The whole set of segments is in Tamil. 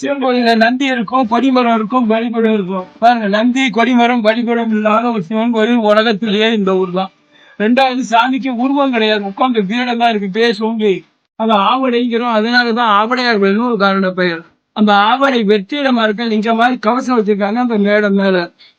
சிவன் கோயில்ல நந்தி இருக்கும் கொடிமரம் இருக்கும் வழிபடம் இருக்கும். பாருங்க நந்தி கொடிமரம் வழிபடம் இல்லாத ஒரு சிவன் கோயில் உலகத்திலேயே இந்த ஊர் தான் ரெண்டாவது சாமிக்கு உருவம் கிடையாது. உட்காந்து பீடம் தான் இருக்கு பேசுவோங்க அந்த ஆவடைங்கிறோம். அதனாலதான் ஆவடையார் கோயில்னு ஒரு காரண பெயர். அந்த ஆவடை வெற்றிடமா இருக்க இங்க மாதிரி கவசம் வச்சிருக்காங்க அந்த மேடம் மேல.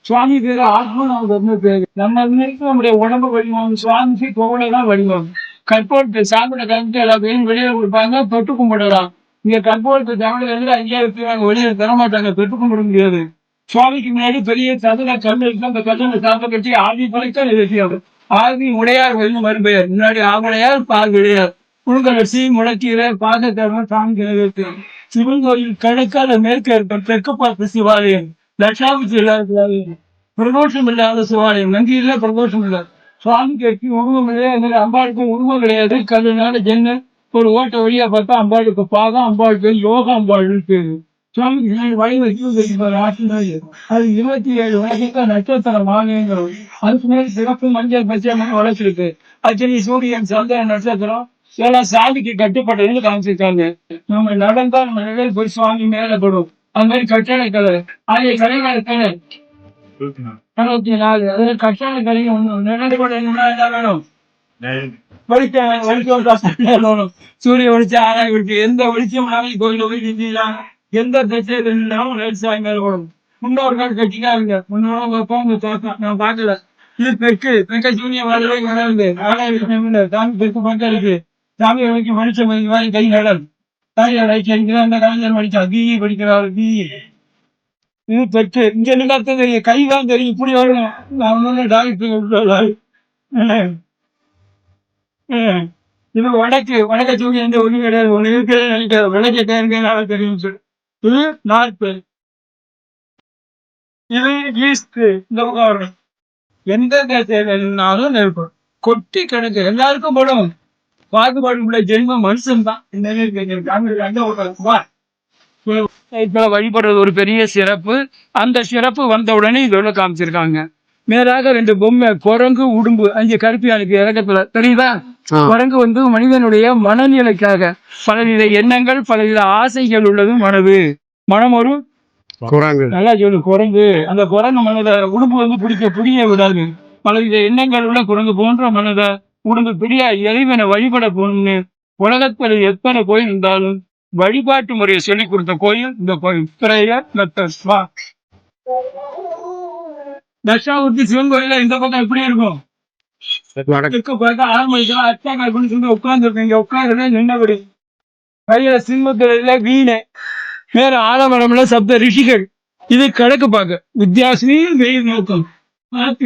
சுவாமி பேரு ஆத்மநாதர்னு பேரு. நம்ம நம்முடைய உடம்பு வடிவம் சுவாமிக்கு கோவிலை தான் வடிவம். கற்போட்டு சாப்பிட கலந்து எல்லாத்தையும் வெளியே கொடுப்பாங்க தொட்டு கும்பிடலாம். இங்க கற்போட்டு தமிழ் வந்து அங்கேயே வைக்கிறாங்க வெளியே தர மாட்டாங்க தொட்டு முடியாது. சுவாமிக்கு முன்னாடி பெரிய சதுர கல் இருக்கு அந்த கல்லுல சாப்பிட கட்டி ஆதி படைத்தான் விஷயம் ஆதி உடையார் வெளியும் மறுபெயர். முன்னாடி ஆவுடையார் பார்வையார் விடையார் புழுங்கலசி முளக்கீரை பாதக்கரம் சாமி இருக்கு சிவன் கோயில் கிழக்கால மேற்கு இருக்க தெற்கு பார்த்த சிவாலயம் லட்சாபதி இல்லாத சிவாலயம் பிரதோஷம் இல்லாத சிவாலயம் நந்தியில பிரதோஷம் இல்லை சுவாமிக்கு எட்டி உருவம் இல்லை அம்பாளுக்கும் உருவம் கிடையாது. கல்லுனால ஜென்ன ஒரு ஓட்ட வழியா பார்த்தா அம்பாளுக்கு பாதம் அம்பாளுக்கு யோக அம்பாள் வழி வைக்கும் ராசினாரு அது இருபத்தி ஏழு வயசுக்கு நட்சத்திரம் மாநிலங்கிறோம் அதுக்கு மேல சிறப்பு மஞ்சள் பச்சையம்மன் வளர்ச்சிருக்கு. அச்சனி சூரியன் சந்திரன் நட்சத்திரம். இதெல்லாம் சாமிக்கு கட்டுப்பட்டதுன்னு காமிச்சிருக்காங்க. நம்ம நடந்தா நம்ம நிழல் போய் சுவாமி மேல படும். அந்த மாதிரி கட்டளை கலை அதே கலைகள் கலை அறுபத்தி நாலு. அதுல கட்டளை கலை ஒண்ணு. நிழல் கூட என்ன வேணும்? வெளிச்சம் வெளிச்சம் கஷ்டம் சூரிய வெளிச்சம் ஆராய் வெளிச்சம் எந்த வெளிச்சம் கோயில் போய் நின்றுலாம் எந்த திசையில் இருந்தாலும் விவசாயம் மேல ஓடும். முன்னோர்கள் கட்டிக்காருங்க முன்னோர்கள் போங்க தோட்டம் நான் பார்க்கல. இது பெக்கு பெக்க ஜூனியர் வரவே கடந்து ஆலய விஷயம் சாமி பெருக்கு பக்கம் இருக்கு சாமி வரைக்கும் மனுஷன் மாதிரி கை கடல் தாய் அடைச்சு அடிக்கிறார் இந்த கலைஞர் படிச்சா பிஇ படிக்கிறார் பிஇ இது பெற்று இங்க நின்னா தெரியும். கை தான் தெரியும். இப்படி வரணும். நான் வந்து டாக்டர் இது வடக்கு உனக்கு தூக்கி எந்த ஒன்றும் கிடையாது. ஒன்று இருக்கிறது நினைக்காது விளக்கு இருக்கிறதுனால தெரியும் சொல்லு. இது நார்த்து இது ஈஸ்ட் இந்த பக்கம் வரும் எந்த தேவைனாலும் இருக்கும் கொட்டி கிடக்கு. எல்லாருக்கும் படும். பாகுபாடு உள்ள ஜென்ம மனுஷன் தான். இப்போ வழிபடுறது ஒரு பெரிய சிறப்பு. அந்த சிறப்பு வந்த உடனே இதோட காமிச்சிருக்காங்க. மேலாக ரெண்டு பொம்மை குரங்கு உடும்பு. அஞ்சு கருப்பியானுக்கு இறக்கத்துல. தெரியுதா? குரங்கு வந்து மனிதனுடைய மனநிலைக்காக. பலவித எண்ணங்கள் பலவித ஆசைகள் உள்ளது மனது. மனம் ஒரு குரங்கு. நல்லா சொல்லு குரங்கு. அந்த குரங்கு மனதை உடும்பு வந்து பிடிக்க பிடிய விடாது. பலவித எண்ணங்கள் உள்ள குரங்கு போன்ற மனதை உடும்பு பிடியா இறைவனை வழிபட போகணும்னு உலகத்தில் எத்தனை கோயில் இருந்தாலும் வழிபாட்டு முறையை சொல்லி கொடுத்த கோயில் இந்த கோயில். பிரேயர் தட்சாவூர்த்தி சிவன் கோயில இந்த பக்கம் எப்படி இருக்கும். நின்னபடி கையில சிம்மத்துல வீணை. வேற ஆலமரம்ல சப்த ரிஷிகள். இது கிழக்கு பார்க்க வித்தியாசமே வெயில் நோக்கம். பார்த்து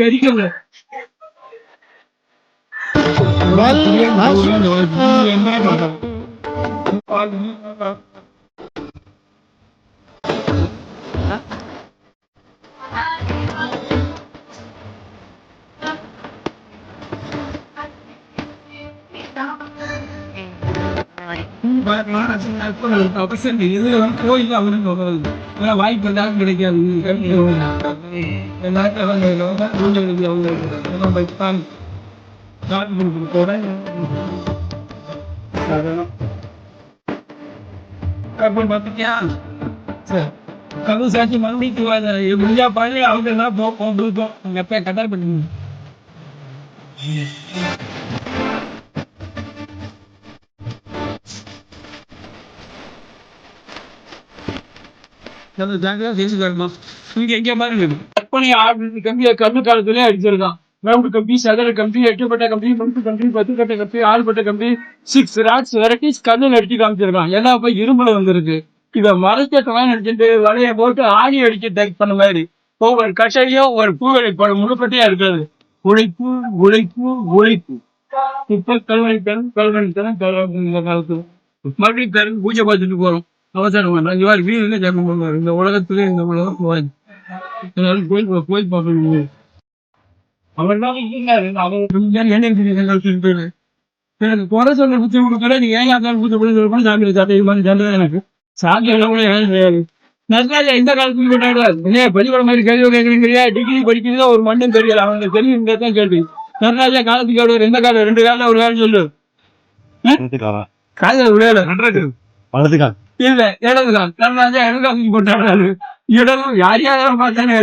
இது வந்து கோயில் அவருக்கு வாய்ப்பு எல்லாரும் கிடைக்காது எல்லாருக்கும் அவங்க ஊழலுக்கு அவங்க கூட அப்புறம் சரி கதவு சாட்சி மறுபடியும் முடிஞ்சா பாரு அவங்க எல்லாம் போப்போம் கொடுப்போம் அப்பா கட்டார் பண்ணி அந்த ஜாங்கிரதா தேசி இங்க எங்க பாருங்க கற்பனை ஆடு கம்பியை கண்ணு காலத்துலயே அடிச்சிருக்கான். ரவுண்டு கம்பி சதுர கம்பி எட்டுப்பட்ட கம்பி முன்பு கம்பி பத்து கட்ட கம்பி ஆறுபட்ட கம்பி சிக்ஸ் ராட்ஸ் வெரைட்டிஸ் கண்ணில் அடிச்சு காமிச்சிருக்கான். எல்லாம் போய் இரும்புல வந்திருக்கு. இதை மறைச்சட்டெல்லாம் அடிச்சுட்டு வலைய போட்டு ஆணி அடிச்சு டேக் பண்ண மாதிரி. ஒவ்வொரு கட்டையும் ஒரு பூவலை படம் முழுப்பட்டையா இருக்காது உழைப்பு உழைப்பு உழைப்பு. இப்ப கல்வனை தரம் கல்வனை தரம் கல்வனை இந்த காலத்துல மறுபடியும் தரம் பூஜை பார்த்துட்டு போறோம். அவசரம் வேண்டாம் மாதிரி வீடு ஜெபம் பண்ணுவார் இந்த உலகத்திலே இந்த உலகம் போவாங்க எல்லாரும் கோயில் கோயில் பார்க்கணும் அவர் தான் அவர் என்ன எனக்கு குறை சொல்ல புத்தி கொடுக்கல நீங்க ஏன் யாருக்காவது புத்தி புத்தி சொல்லணும் சாமி சாமி இது மாதிரி சொல்றது எனக்கு. சாமி எல்லாம் கூட எனக்கு தெரியாது நர்ராஜா இந்த காலத்துக்கு இல்லையா பள்ளிக்கூடம் மாதிரி கேள்வி கேட்குறீங்க டிகிரி படிக்கிறதா ஒரு மண்ணும் தெரியல. அவங்களுக்கு தெரியும் தான் கேள்வி. நர்ராஜா காலத்துக்கு எந்த காலம் ரெண்டு காலம் ஒரு காலம் சொல்லு. காலையில் விளையாட வலது கால். இல்ல இடதுதான் நடராஜா இடதுகாக்கி கொண்டாடுறாரு. இடது யார் யாரும் பார்த்தானே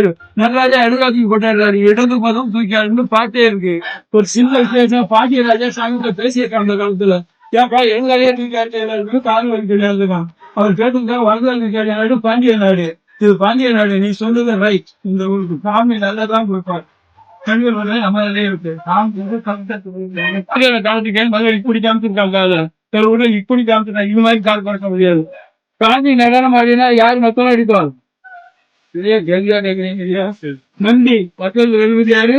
நடராஜா இடதுகாக்கி கொண்டாடுறாரு. இடது பதம் தூக்கியாருன்னு பாட்டே இருக்கு. ஒரு சின்ன விஷயம் பாட்டி ராஜா சாமி பேசியிருக்காங்க அந்த காலத்துல. ஏன்ப்பா எங்களையே தூக்கி கால் வலி கிடையாதுதான். அவர் கேட்டுங்க வரலாறு கிடையாது பாண்டிய நாடு. இது பாண்டிய நாடு. நீ சொல்லுங்க ரைட் இந்த ஊருக்கு சாமி நல்லா தான் கொடுப்பார். கண்கள் வந்து நம்மளே இருக்கு. சாமி வந்து கஷ்டத்துக்கு காலத்துக்கு மதுரை இப்படி காமிச்சிருக்காங்க சில ஊர்ல இப்படி காமிச்சிருக்காங்க இது மாதிரி கால் பார்க்க முடியாது. காந்தி நடனம் ஆடினா யார் மொத்தம் கேட்குறீங்க இல்லையா நந்தி பக்கத்தில் எழுபது யாரு?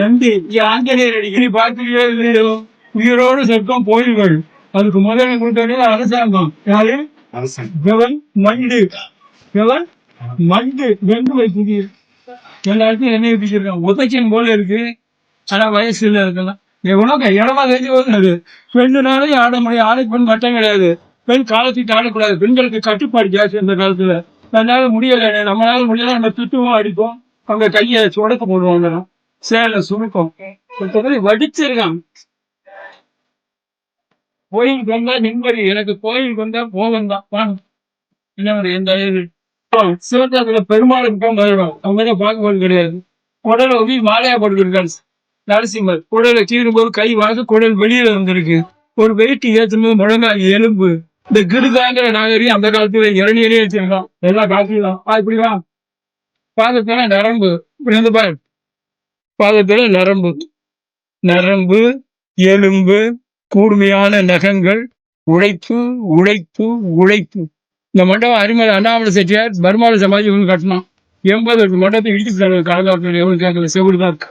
நந்தி. ஆஞ்சநேயர் அடிக்கடி பார்த்துக்கவே இல்லையோ? உயிரோடு சொர்க்கம் போயிடுவாள் அதுக்கு முதல்ல கொடுத்தது அரசாங்கம். யாரு? கவன் மண்டு. கவன் மண்டு. ரெண்டு வயசுக்கு எல்லா இடத்தையும் எண்ணெய் ஊற்றிச்சிருக்காங்க உதச்சன் போல இருக்கு. ஆனா வயசு இல்லை இருக்கலாம் எவ்வளோ இடமா தெரிஞ்சு போகுது. பெண்ணுனாலும் ஆட முடியும் ஆணுக்கு பெண் மட்டும் கிடையாது. பெண் காலத்துக்கு ஆடக்கூடாது. பெண்களுக்கு கட்டுப்பாடு ஜாஸ்தி அந்த காலத்துல. அதனால முடியல. நம்மளால முடியல. நம்ம திட்டுவோம் அடிப்போம். அவங்க கையை சுடக்க போடுவாங்க சேலை சுருக்கம். வடிச்சிருக்கான். கோயிலுக்கு வந்தா நிம்மதி. எனக்கு கோயிலுக்கு வந்தா போகம் தான். என்ன எந்த இது? சிவகாசியில பெருமாளுக்கு தான் வருவாங்க அவங்க பார்க்க கிடையாது. குடலை ஒவி மாலையா போட்டுருக்காரு நரசிம்மர் குடலை சீரும் போது கை வாங்க குடல் வெளியில வந்திருக்கு. ஒரு வெயிட் ஏற்றும்போது முழங்கால் எலும்பு. இந்த கிருதாங்கிற நாகரிகம் அந்த காலத்துல இளநீரே வச்சிருக்கோம் எல்லாம் காட்டிடலாம் ஆ இப்படி வா. பாதத்துல நரம்பு. இப்படி வந்து பாரு. பாதத்துல நரம்பு. நரம்பு எலும்பு கூர்மையான நகங்கள். உழைப்பு உழைப்பு உழைப்பு. இந்த மண்டபம் அறிமலை அண்ணாமலை செட்டியார் பர்மாவில் சமாதி இவங்க கட்டினோம் எண்பது மண்டபத்தை மண்டபத்தை இடிச்சுட்டாங்க காலகாலத்தில் எவ்வளவு கேட்கல செவிடு தான் இருக்கு.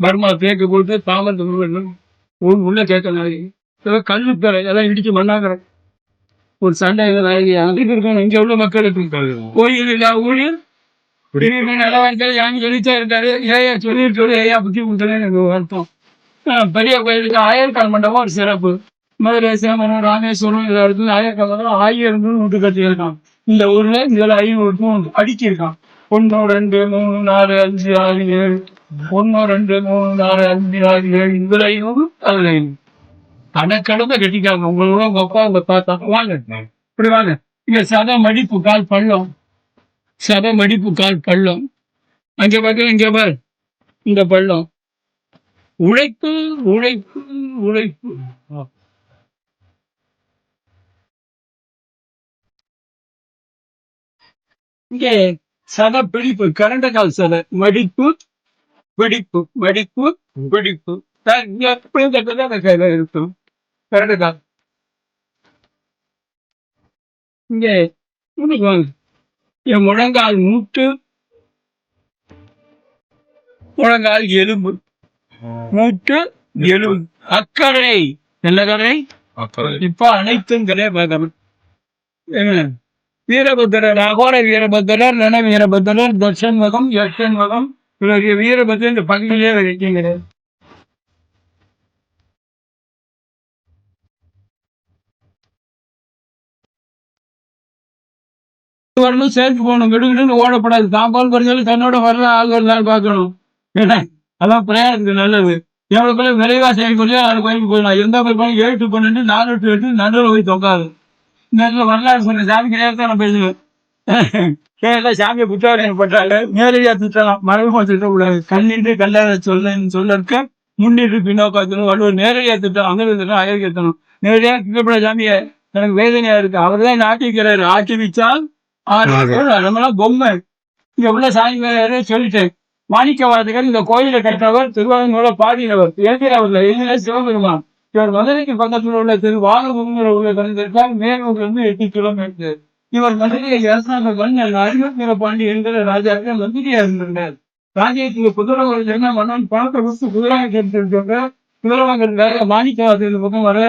பர்மா தேக்கு கொடுத்து தாமரத்தை உருவம் உள்ள உள்ள கேட்கலாம் கல்லு தரை எல்லாம் இடிச்சு மண்ணாங்கிற ஒரு சண்டை நாயகி. அங்கிட்டு இருக்கணும். இங்க உள்ள மக்களுக்கு கோயில் இல்லா திடீர்னு நடவடிக்கை யாங்க சொல்லித்தான் இருக்காரு. ஏயா சொல்லி சொல்லி ஏயா புத்தி கொடுத்தேன்னு எனக்கு வருத்தம். பெரிய கோயிலுக்கு ஆயர்கால் மண்டபம் ஒரு சிறப்பு. மதுரை சேமரம் ராமேஸ்வரம் இதை இடத்துல ஆயர்கால் மண்டபம் ஆயிரம் நூற்று கட்டியிருக்கான் இந்த ஊர்ல இதுல ஐநூறு அடிக்கிருக்கான் ஒன்னு ரெண்டு மூணு நாலு அஞ்சு ஆறு ஏழு ஒன்னு ரெண்டு மூணு நாலு அஞ்சு ஆறு ஏழு இதுல ஐநூறு அதுல ஐநூறு கணக்கெடுத்த கட்டிக்காங்க. உங்களோட உங்க அப்பா உங்க தாத்தா. வாங்க. இப்படி வாங்க. இங்க சத மடிப்பு கால் பள்ளம். சத மடிப்பு கால் பள்ளம். அங்க பார்க்க இங்க பார். இந்த பள்ளம். உழைப்பு உழைப்பு உழைப்பு. இங்கே சத பிடிப்பு கரண்ட கால் சத மடிப்பு. பிடிப்பு சார், இங்க எப்படியும் தட்டதான் அந்த கையில இருக்கும். கரண்ட கால் இங்கே என் முழங்கால் மூட்டு. முழங்கால் எலும்பு. மூட்டு எலும்பு. அக்கறை. என்ன கரை இப்ப அனைத்தும் என்ன? வீரபத்திரர் அகோர வீரபத்திரர் ரண வீரபத்திரர் தர்ஷன் மகம் யக்ஷன் மகம் இவருடைய வீரபத்திரர் இந்த பகுதியிலே வைக்க வரணும் சேர்த்து போகணும். விடுகிட்டு ஓடப்படாது. தான் போல் தன்னோட வரல ஆள் வரலான்னு பார்க்கணும். ஏன்னா அதான் பிரயாணத்துக்கு நல்லது. எவ்வளவு விரைவாக விரைவா செய்யக்கூடிய நாலு கோயிலுக்கு போயிடலாம் எந்த போய் ஏழு டு பன்னெண்டு நாலு எட்டு நடுவில் போய் தொங்காது. இந்த இடத்துல வரலாறு சொன்ன சாமி கிடையாது தான் நான் பேசுவேன். கேட்டா சாமியை புத்தாவரம் பட்டாங்க நேரடியா திட்டலாம். மறைமுகமா திட்டக்கூடாது கண்ணின்று கல்லாத சொல்ல சொல்லற்க முன்னிட்டு பின்னோக்கத்தணும் வள்ளுவர் நேரடியா திட்டம் அங்கே திட்டம் அயற்கத்தணும் நேரடியா திட்டப்பட சாமியை எனக்கு வேதனையா இருக்கு. அவர் தான் ஆட்டிக்கிறாரு ஆட்டி வச்சால் நம்மளாம் பொம்மை. இங்க உள்ள சாமி வேற சொல்லிட்டேன் மாணிக்க வாரத்துக்கார் இந்த கோயிலை கட்டினவர் திருவாரூரோட பாடினவர் எழுதினவர் எழுதின சிவபெருமான். இவர் மதுரைக்கு பக்கத்தில் உள்ள திரு வாகபூமியில் உள்ள கலந்திருக்கார் மேலூர்ல இருந்து எட்டு கிலோமீட்டர். இவர் மதுரையை அரசாங்க மன்னன் அரிமத்திர பாண்டி என்கிற ராஜாவுக்கு மந்திரியா இருந்திருந்தார் ராஜ்யத்துக்கு குதிரை என்ன மன்னன் பணத்தை கொடுத்து குதிரை கேட்டிருக்காங்க குதிரை வாங்குறதுக்காக மாணிக்கவாசல் இந்த பக்கம் வர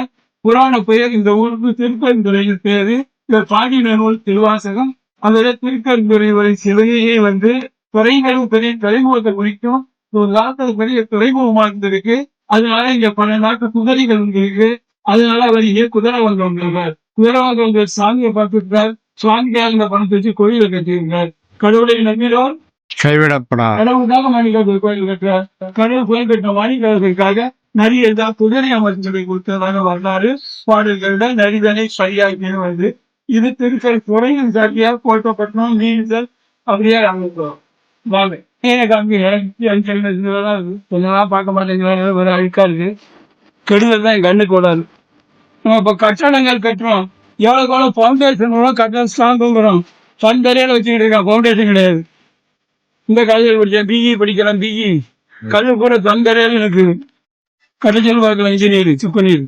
புராண பெயர் இந்த ஊருக்கு திருப்பெருந்துறையின் பேரு. இவர் பாடின நூல் திருவாசகம். அதில் திருக்கருந்துறை வரை சிலையே வந்து துறைகளும் பெரிய துறைமுகத்தை குறிக்கும் ஒரு காலத்துல பெரிய துறைமுகமா இருந்திருக்கு. அதனால இங்க பல நாட்டு குதிரைகள் இருக்கு. அதனால அவர் இங்கே குதிரை வாங்க வந்திருக்கார். குதிரை வாங்க சாமியை பார்த்துருக்கார். சுவாமிக்காக இந்த பணத்தை வச்சு கோயிலை கட்டியிருக்கார் கடவுளை நம்பினோர் கைவிடப்படா. கடவுளுக்காக மாணிக்காக கோயில் கட்டுறார். கடவுள் கோயில் கட்டின மாணிக்காக நிறைய தான் குதிரை அமர்த்தி சொல்லி கொடுத்ததாக வரலாறு. பாடல்களில் நரிதனை சரியாக வருது இது திருச்சல் துறையின் சாட்டியா போட்டப்பட்டோம் நீச்சல் அப்படியே அமைப்போம். வாங்க. எனக்கு அங்கே கொஞ்சம் பார்க்க மாட்டேங்கிறாங்க ஒரு அழுக்கா இருக்கு கெடுதல் தான் என் கண்ணுக்கு கூடாது நம்ம இப்போ கட்டடங்கள் கட்டுறோம். எவ்வளோக்கு எவ்வளோ ஃபவுண்டேஷன் கட்டடம் ஸ்ட்ராங்குங்கிறோம் ஃபன் தரையில் வச்சுக்கிட்டு இருக்கான். ஃபவுண்டேஷன் கிடையாது. இந்த காலேஜில் படித்தேன் பிஇ படிக்கிறேன். பிஇ கல்லு கூட தந்தரையில் எனக்கு கடைச்சல் பார்க்கலாம் இன்ஜினியர் சுப்பனீர்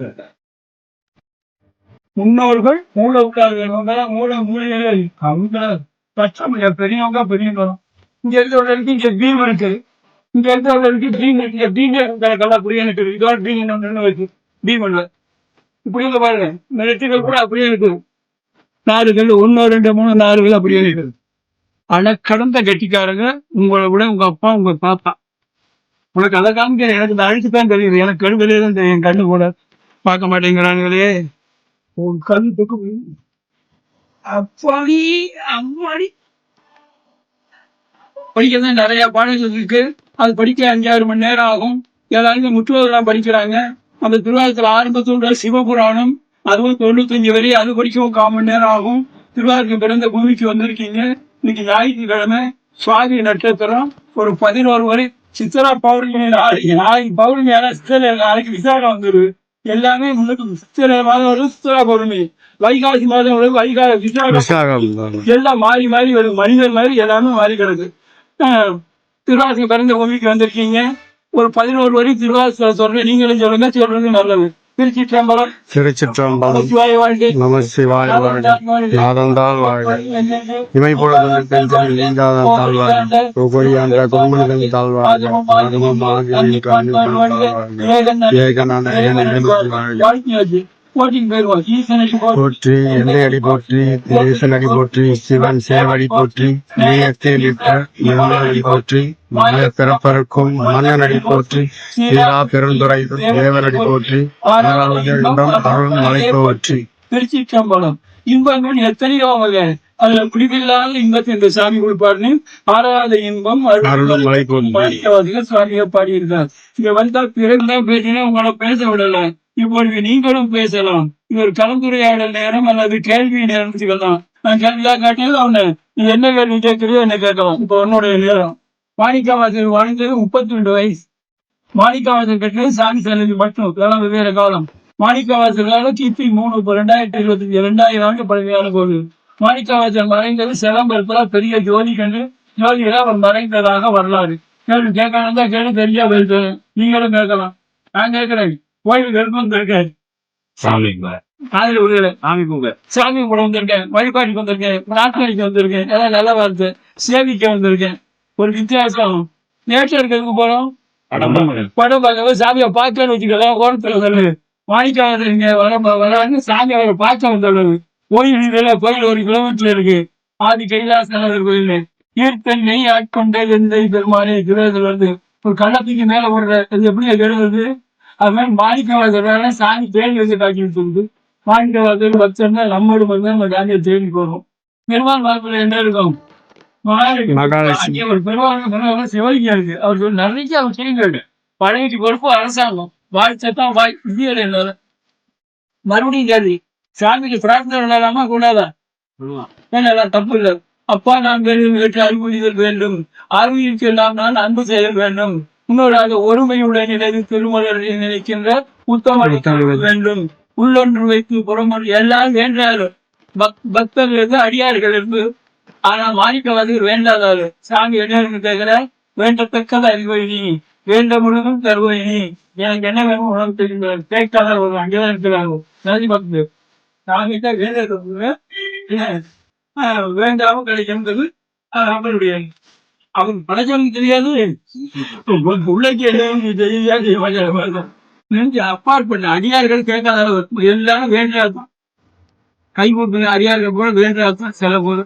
முன்னோர்கள் மூல உட்கார்ந்து மூல மூலைகள் அவங்க கஷ்டம் பெரியவங்க பெரியவங்க. இங்க இருக்கிறவங்களுக்கு இங்க பீம் இருக்கு. இங்க இருக்கிறவங்களுக்கு பீம் இருக்கு. இங்க பீம் கணக்கெல்லாம் புரிய எனக்கு இதோட பீம் ஒன்று இருக்கு பீம் இல்ல இப்படி பாருங்க. இந்த நெட்டுகள் கூட அப்படியே இருக்குது நாலு கல் ஒன்னு ரெண்டு மூணு நாலு கல் அப்படியே இருக்குது. ஆனா கடந்த கட்டிக்காரங்க உங்களை விட உங்க அப்பா உங்க பாப்பா. உனக்கு அதை காமிக்க எனக்கு இந்த அழிச்சு தான் தெரியுது. எனக்கு கழுதலே தான் தெரியும். என் கண்ணு கூட பார்க்க மாட்டேங்கிறானுங்களே. உன் கண் தூக்கு. அப்பாடி அம்மாடி. படிக்கிறது தான் நிறைய பாடல்கள் இருக்கு. அது படிக்க அஞ்சாறு மணி நேரம் ஆகும். ஏதாவது முற்றுவதெல்லாம் படிக்கிறாங்க. அந்த திருவாரூரத்தில் ஆரம்பத்தோட சிவபுராணம் அதுவும் தொண்ணூத்தஞ்சு வரை அது படிக்கவும் கால் மணி நேரம் ஆகும் திருவாரூருக்கு பிறந்த பூமிக்கு வந்திருக்கீங்க. இன்னைக்கு ஞாயிற்றுக்கிழமை சுவாதி நட்சத்திரம் ஒரு பதினோரு வரை. சித்திரா பௌர்ணமி நாளைக்கு நாளைக்கு பௌர்ணமி ஆனா சித்திரை நாளைக்கு விசாகம் வந்துரு. எல்லாமே முன்னுக்கு சித்திரை மாதம் வரும் சித்திரா பௌர்ணமி. வைகாசி மாதம் வரும் வைகாசி விசாகம். எல்லாம் மாறி மாறி வரும். மனிதர் மாதிரி எல்லாமே மாறி கிடக்கு. ஆஹ் திருவாசகம் பிறந்த பூமிக்கு வந்திருக்கீங்க. ஒரு பதினோரு வரி திருவாசகம் சொல்றேன் நீங்களும் சொல்லுங்க சொல்றது நல்லது. திருச்சிற்றம்பலம். சிவாய வாழ்க்கை நம சிவாய வாழ்க. நாதந்தால் வாழ்க. இமை பொழுது பெண்கள் நீங்காதான் தாழ்வாழ்க ஒவ்வொரு குடும்பங்கள் ஏகனான போற்றி எல்லை அடி போற்றி தேசன் அடி போற்றி சிவன் சேவடி போற்றி நீயத்தில் அடி போற்றி மனித பிறப்பருக்கும் மன்னன் அடி போற்றி சீரா பெருந்துறை தேவனடி போற்றி அருள் மலை போற்றி. திருச்சிற்றம்பலம். இன்பங்கள் எத்தனையோ வகை அதுல குடிவில்லாத இன்பத்தை இந்த சாமி கொடுப்பாருன்னு ஆறாத இன்பம் அருள் மலை போற்றி. பாடியவாதிகள் சுவாமியை பாடியிருக்கார் இங்க வந்தா பிறகுதான் பேசினா உங்களை பேச விடல. இப்பொழுது நீங்களும் பேசலாம். இது ஒரு கலந்துரையாடல் நேரம் அல்லது கேள்வி நேரம் வச்சுக்கலாம் நான் கேள்வியா கேட்டது அவனை நீ என்ன கேள்வி கேட்கறியோ என்ன கேட்கலாம். இப்போ உன்னுடைய நேரம். மாணிக்கவாசல் வாழ்ந்தது முப்பத்தி ரெண்டு வயசு. மாணிக்கவாசல் கட்டினது சாமி சன்னதி மட்டும் இதெல்லாம் வெவ்வேறு காலம். மாணிக்கவாசல் காலம் கிபி மூணு இப்போ ரெண்டாயிரத்தி இருபத்தி ரெண்டாயிரம் ஆண்டு பழமையான கோவில். மாணிக்கவாசல் மறைந்தது சிலம்பரத்துல பெரிய ஜோதி கண்டு ஜோதியில அவர் மறைந்ததாக வரலாறு. கேள்வி கேட்கணும் தான் கேள்வி தெரிஞ்சா போயிட்டு நீங்களும் கேட்கலாம். நான் கேட்கிறேன். கோயில் கருப்பம் வந்திருக்கேன் காலையில் விடுதலை சாமி கும்பிட. சாமி கும்பிட. வந்திருக்கேன். வழிபாட்டுக்கு வந்திருக்கேன். பிரார்த்தனைக்கு வந்திருக்கேன். எல்லாம் நல்ல வார்த்தை சேவிக்க வந்திருக்கேன். ஒரு வித்தியாசம். நேற்று இருக்கிறதுக்கு படம் பார்க்கவே சாமியை பார்க்கலன்னு வச்சுக்கலாம் ஓரத்துல சொல்லு. மாணிக்காதீங்க வர வராங்க. சாமி அவரை பார்க்க வந்துள்ளது கோயில் இதுல கோயில் ஒரு கிலோமீட்டர்ல இருக்கு. ஆதி கைலாசநாதர் கோயில் ஈர்த்தன் நெய் ஆட்கொண்டே எந்தை பெருமானே கிரகத்தில் வருது. ஒரு கள்ளத்துக்கு மேல விடுற அது எப்படி எழுதுறது அது மாதிரி மாணிக்கவாசர் வேலை சாமி தேடி வச்சு காட்டி சொல்லுது மாணிக்கவாசர் பக்தர்னா நம்மோடு மட்டும் நம்ம ஜாதியை தேடி போறோம். பெருமாள் வாக்குல என்ன இருக்கும்? மகாலட்சுமி. ஒரு பெருமாள் சிவலிங்கம் இருக்கு. அவர் சொல்லி நிறைய விஷயங்கள். பழகிட்டு பொறுப்பு அரசாங்கம். வாய் சத்தம் வாய் இந்தியாவில் இருந்தாலும் மறுபடியும் கேள்வி. சாமிக்கு பிரார்த்தனை இல்லாம கூடாதா எல்லாம் தப்பு இல்லை? அப்பா நான் வேண்டும் கேட்டு அறிவுறுதல் வேண்டும். அறிவுக்கு எல்லாம் நான் அன்பு செய்ய வேண்டும். இன்னொரு ஒருமையுடன் நினைவு திருமலர் நினைக்கின்ற உத்தம வேண்டும். உள்ளொன்று வைத்து புறமொழி எல்லாம் வேண்டாரு பக் பக்தர்கள் இருந்து அடியார்கள் இருந்து ஆனா மாணிக்கவாதிகள் வேண்டாதாரு சாமி என்ன கேட்கிற? வேண்டத்தக்கத அறிவழி வேண்ட முழுதும் தருவழி எனக்கு என்ன வேணும் உனக்கு தெரியும் கேட்காத ஒரு அங்கேதான் இருக்கிறாங்க நதி பக்தர். சாமி தான் வேண்டது வேண்டாம கிடைக்கின்றது. அவருடைய அவன் படைச்சவனுக்கு தெரியாது உள்ளக்கு என்ன தெரியாது நெஞ்சு அப்பாற்பட்ட அடியார்கள் கேட்காத அளவு எல்லாரும் கை கைகூட்டு அடியார்கள் கூட வேண்டாம் சில போது